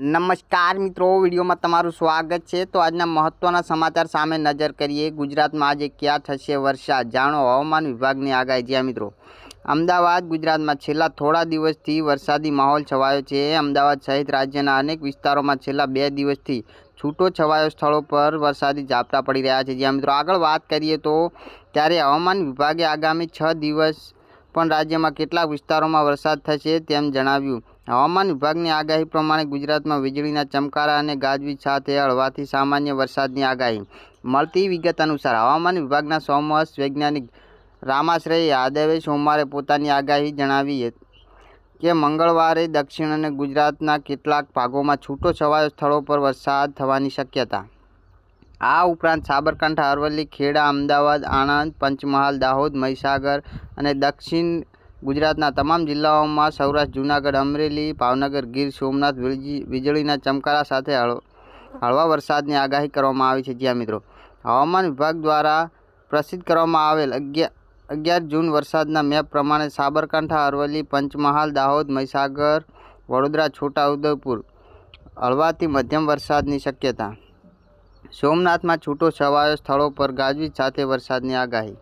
નમસ્કાર મિત્રો, વિડીયોમાં તમારું સ્વાગત છે. તો આજના મહત્ત્વના સમાચાર સામે નજર કરીએ. ગુજરાતમાં આજે ક્યાં થશે વરસાદ? જાણો, હવામાન વિભાગની આગાહી. જ્યાં મિત્રો. અમદાવાદ, ગુજરાતમાં છેલ્લા થોડા દિવસથી વરસાદી માહોલ છવાયો છે. અમદાવાદ સહિત રાજ્યના અનેક વિસ્તારોમાં છેલ્લા બે દિવસથી છૂટો છવાયો સ્થળો પર વરસાદી ઝાપટા પડી રહ્યા છે. જ્યાં મિત્રો. આગળ વાત કરીએ તો ત્યારે હવામાન વિભાગે આગામી છ દિવસ પણ રાજ્યમાં કેટલાક વિસ્તારોમાં વરસાદ થશે તેમ જણાવ્યું હવામાન વિભાગની આગાહી પ્રમાણે ગુજરાતમાં વીજળીના ચમકારા અને ગાજવીજ સાથે હળવાથી સામાન્ય વરસાદની આગાહી. મળતી વિગત અનુસાર, હવામાન વિભાગના સોમવર્ષ વૈજ્ઞાનિક રામાશ્રય યાદવે સોમવારે પોતાની આગાહી જણાવી કે, મંગળવારે દક્ષિણ અને ગુજરાતના કેટલાક ભાગોમાં છૂટો છવાયો સ્થળો પર વરસાદ થવાની શક્યતા. આ ઉપરાંત સાબરકાંઠા, અરવલ્લી, ખેડા, અમદાવાદ, આણંદ, પંચમહાલ, દાહોદ, મહીસાગર અને દક્ષિણ ગુજરાતના તમામ જિલ્લાઓમાં સૌરાષ્ટ્ર, જૂનાગઢ, અમરેલી, ભાવનગર, ગીર, સોમનાથ વીજળી- વીજળીના ચમકારા સાથે હળ- હળવા વરસાદની આગાહી કરવામાં આવી છે. જ્યાં મિત્રો, હવામાન વિભાગ દ્વારા પ્રસિદ્ધ કરવામાં આવેલ અગિયાર અગિયાર જૂન વરસાદના મેપ પ્રમાણે સાબરકાંઠા, અરવલ્લી, પંચમહાલ, દાહોદ, મહીસાગર, વડોદરા છોટાઉદેપુર હળવાથી મધ્યમ વરસાદની શક્યતા. સોમનાથમાં છૂટો છવાયો સ્થળો પર ગાજવીજ સાથે વરસાદની આગાહી